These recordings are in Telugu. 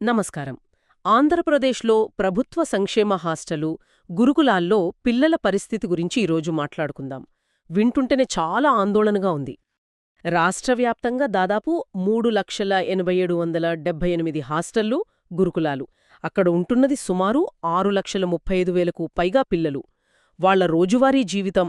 నమస్కారం. ఆంధ్రప్రదేశ్లో ప్రభుత్వ సంక్షేమ హాస్టలు గురుకులాల్లో పిల్లల పరిస్థితి గురించి ఈరోజు మాట్లాడుకుందాం. వింటుంటేనే చాలా ఆందోళనగా ఉంది. రాష్ట్రవ్యాప్తంగా దాదాపు మూడు లక్షల ఎనభై ఏడు వందల డెబ్బై ఎనిమిది హాస్టళ్ళు గురుకులాలు. అక్కడ ఉంటున్నది సుమారు ఆరు లక్షల ముప్పై ఐదు వేలకు పైగా పిల్లలు. వాళ్ళ రోజువారీ జీవితం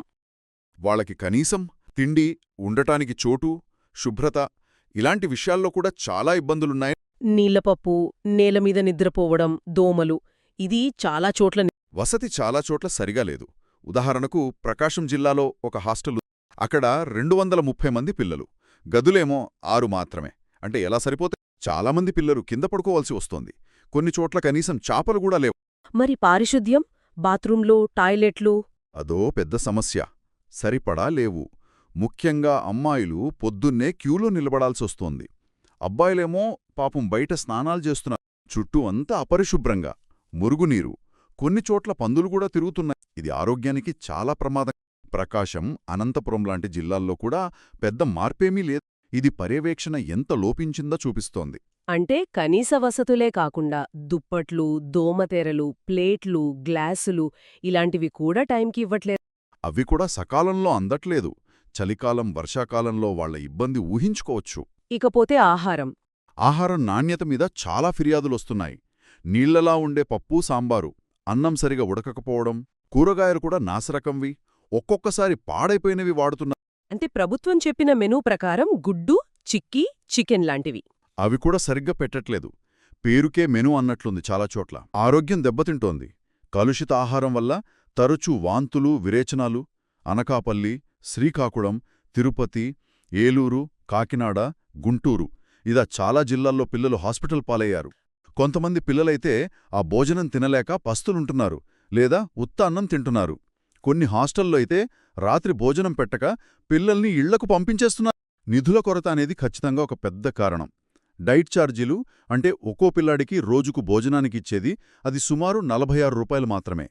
వాళ్ళకి కనీసం తిండి ఉండటానికి చోటు శుభ్రత ఇలాంటి విషయాల్లో కూడా చాలా ఇబ్బందులున్నాయి. నీళ్ళపప్పు నేలమీద నిద్రపోవడం దోమలు ఇది చాలా చోట్ల వసతి చాలా చోట్ల సరిగా లేదు. ఉదాహరణకు ప్రకాశం జిల్లాలో ఒక హాస్టల్ అక్కడ రెండు వందల ముప్పై మంది పిల్లలు. గదులేమో ఆరు మాత్రమే. అంటే ఎలా సరిపోతే చాలామంది పిల్లలు కింద పడుకోవాల్సి వస్తోంది. కొన్ని చోట్ల కనీసం చాపలు కూడా లేవు. మరి పారిశుద్ధ్యం? బాత్రూంలు టాయిలెట్లు? అదో పెద్ద సమస్య. సరిపడా లేవు. ముఖ్యంగా అమ్మాయిలు పొద్దున్నే క్యూలో నిలబడాల్సొస్తోంది. అబ్బాయిలేమో పాపం బయట స్నానాలు చేస్తున్నారు. చుట్టూ అంతా అపరిశుభ్రంగా. మురుగునీరు. కొన్ని చోట్ల పందులు కూడా తిరుగుతున్నాయి. ఇది ఆరోగ్యానికి చాలా ప్రమాదం. ప్రకాశం అనంతపురం లాంటి జిల్లాల్లో కూడా పెద్ద మార్పేమీ లేదు. ఇది పర్యవేక్షణ ఎంత లోపించిందో చూపిస్తోంది. అంటే కనీస వసతులే కాకుండా దుప్పట్లు దోమతెరలు ప్లేట్లు గ్లాసులు ఇలాంటివి కూడా టైంకి ఇవ్వట్లేదు. అవి కూడా సకాలంలో అందట్లేదు. చలికాలం వర్షాకాలంలో వాళ్ళ ఇబ్బంది ఊహించుకోవచ్చు. ఇకపోతే ఆహారం. ఆహారం నాణ్యత మీద చాలా ఫిర్యాదులొస్తున్నాయి నీళ్ళలా ఉండే పప్పు సాంబారు అన్నం సరిగా ఉడకకపోవడం కూరగాయలు కూడా నాసరకంవి ఒక్కొక్కసారి పాడైపోయినవి వాడుతున్నా అంటే ప్రభుత్వం చెప్పిన మెనూ ప్రకారం గుడ్డు చిక్కీ చికెన్ లాంటివి. అవి కూడా సరిగ్గా పెట్టట్లేదు. పేరుకే మెను అన్నట్లుంది చాలా చోట్ల. ఆరోగ్యం దెబ్బతింటోంది. కలుషిత ఆహారం వల్ల తరచూ వాంతులు విరేచనాలు అనకాపల్లి శ్రీకాకుళం తిరుపతి ఏలూరు కాకినాడ గుంటూరు. ఇలా చాలా జిల్లాల్లో పిల్లలు హాస్పిటల్ పాలయ్యారు. కొంతమంది పిల్లలైతే ఆ భోజనం తినలేక పస్తులుంటున్నారు లేదా ఉత్త అన్నం తింటున్నారు. కొన్ని హాస్టల్లో అయితే రాత్రి భోజనం పెట్టక పిల్లల్ని ఇళ్ళకు పంపించేస్తున్నారు. నిధుల కొరత అనేది ఖచ్చితంగా ఒక పెద్ద కారణం. డైట్ ఛార్జీలు అంటే ఒక్కో పిల్లాడికి రోజుకు భోజనానికిచ్చేది అది సుమారు నలభై ఆరు రూపాయలు మాత్రమే.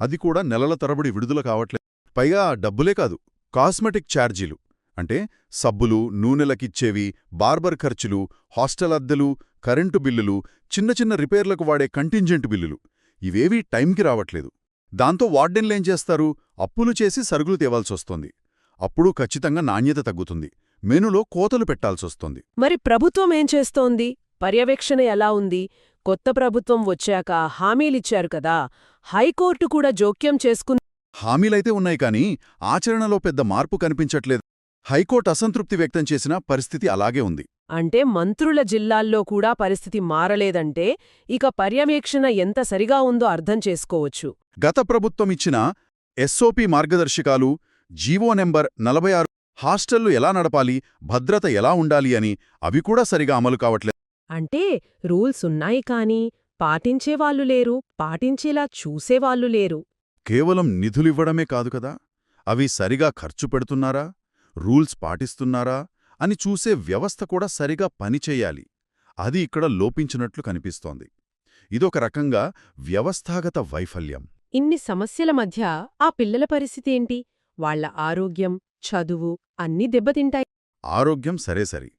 అది కూడా నెలల తరబడి విడుదల కావట్లేదు పైగా ఆ డబ్బులే కాదు కాస్మెటిక్ ఛార్జీలు. అంటే సబ్బులు నూనెలకిచ్చేవి బార్బర్ ఖర్చులు హాస్టల్ అద్దెలు కరెంటు బిల్లులు చిన్న చిన్న రిపేర్లకు వాడే కంటింజెంట్ బిల్లులు. ఇవేవీ టైంకి రావట్లేదు. దాంతో వార్డెన్లేం చేస్తారు? అప్పులు చేసి సరుకులు తేవాల్సొస్తోంది. అప్పుడు ఖచ్చితంగా నాణ్యత తగ్గుతుంది. మెనులో కోతలు పెట్టాల్సొస్తోంది. మరి ప్రభుత్వం ఏం చేస్తోంది? పర్యవేక్షణ ఎలా ఉంది? కొత్త ప్రభుత్వం వచ్చాక హామీలిచ్చారు కదా. హైకోర్టు కూడా జోక్యం చేసుకుంది హామీలైతే ఉన్నాయి కానీ ఆచరణలో పెద్ద మార్పు కనిపించట్లేదు. హైకోర్టు అసంతృప్తి వ్యక్తం చేసిన పరిస్థితి అలాగే ఉంది. అంటే మంత్రుల జిల్లాల్లో కూడా పరిస్థితి మారలేదంటే ఇక పర్యవేక్షణ ఎంత సరిగా ఉందో అర్థం చేసుకోవచ్చు. గత ప్రభుత్వం ఇచ్చిన ఎస్ఓపి మార్గదర్శకాలు జీవో నెంబర్ నలభై ఆరు హాస్టళ్ళు ఎలా నడపాలి భద్రత ఎలా ఉండాలి అని అవి కూడా సరిగా అమలు కావట్లేదు అంటే రూల్స్ ఉన్నాయి కానీ పాటించేవాళ్ళు లేరు పాటించేలా చూసేవాళ్ళు లేరు. కేవలం నిధులివ్వడమే కాదు కదా అవి సరిగా ఖర్చు పెడుతున్నారా? రూల్స్ పాటిస్తున్నారా అని చూసే వ్యవస్థ కూడా సరిగా పనిచేయాలి అది ఇక్కడ లోపించినట్లు కనిపిస్తోంది. ఇదొక రకంగా వ్యవస్థాగత వైఫల్యం. ఇన్ని సమస్యల మధ్య ఆ పిల్లల పరిస్థితి ఏంటి? వాళ్ళ ఆరోగ్యం చదువు అన్నీ దెబ్బతింటాయి. ఆరోగ్యం సరే సరి.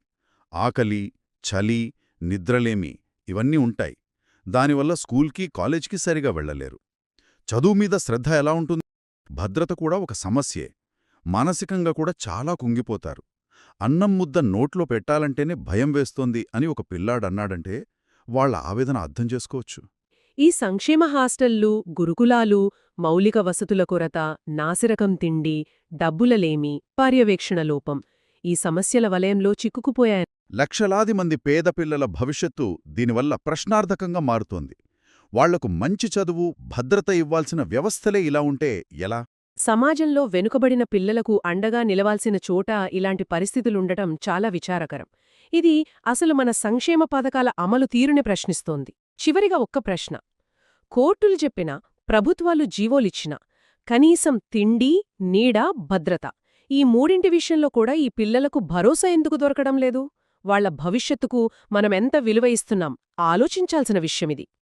ఆకలి చలి నిద్రలేమి ఇవన్నీ ఉంటాయి. దానివల్ల స్కూల్కి కాలేజ్కి సరిగా వెళ్ళలేరు. చదువు మీద శ్రద్ధ ఎలా ఉంటుంది? భద్రత కూడా ఒక సమస్యే. మానసికంగా కూడా చాలా కుంగిపోతారు. అన్నం ముద్ద నోట్లో పెట్టాలంటేనే భయం వేస్తోంది అని ఒక పిల్లాడన్నాడంటే వాళ్ళ ఆవేదన అర్థం చేసుకోవచ్చు. ఈ సంక్షేమ హాస్టళ్ళు గురుకులాలు మౌలిక వసతుల కొరత నాసిరకం తిండి డబ్బులలేమి పర్యవేక్షణ లోపం ఈ సమస్యల వలయంలో చిక్కుకుపోయాయి లక్షలాది మంది పేద పిల్లల భవిష్యత్తు దీనివల్ల ప్రశ్నార్థకంగా మారుతోంది. వాళ్ళకు మంచి చదువు భద్రత ఇవ్వాల్సిన వ్యవస్థలే ఇలా ఉంటే ఎలా? సమాజంలో వెనుకబడిన పిల్లలకు అండగా నిలవాల్సిన చోట ఇలాంటి పరిస్థితులుండటం చాలా విచారకరం. ఇది అసలు మన సంక్షేమ పథకాల అమలు తీరుని ప్రశ్నిస్తోంది. చివరిగా ఒక్క ప్రశ్న. కోర్టులు చెప్పిన ప్రభుత్వాలు జీవోలిచ్చిన కనీసం తిండి నీడ భద్రత ఈ మూడింటి విషయంలో కూడా ఈ పిల్లలకు భరోసా ఎందుకు దొరకడం లేదు? వాళ్ళ భవిష్యత్తుకు మనమెంత విలువ ఇస్తున్నాం? ఆలోచించాల్సిన విషయమిది.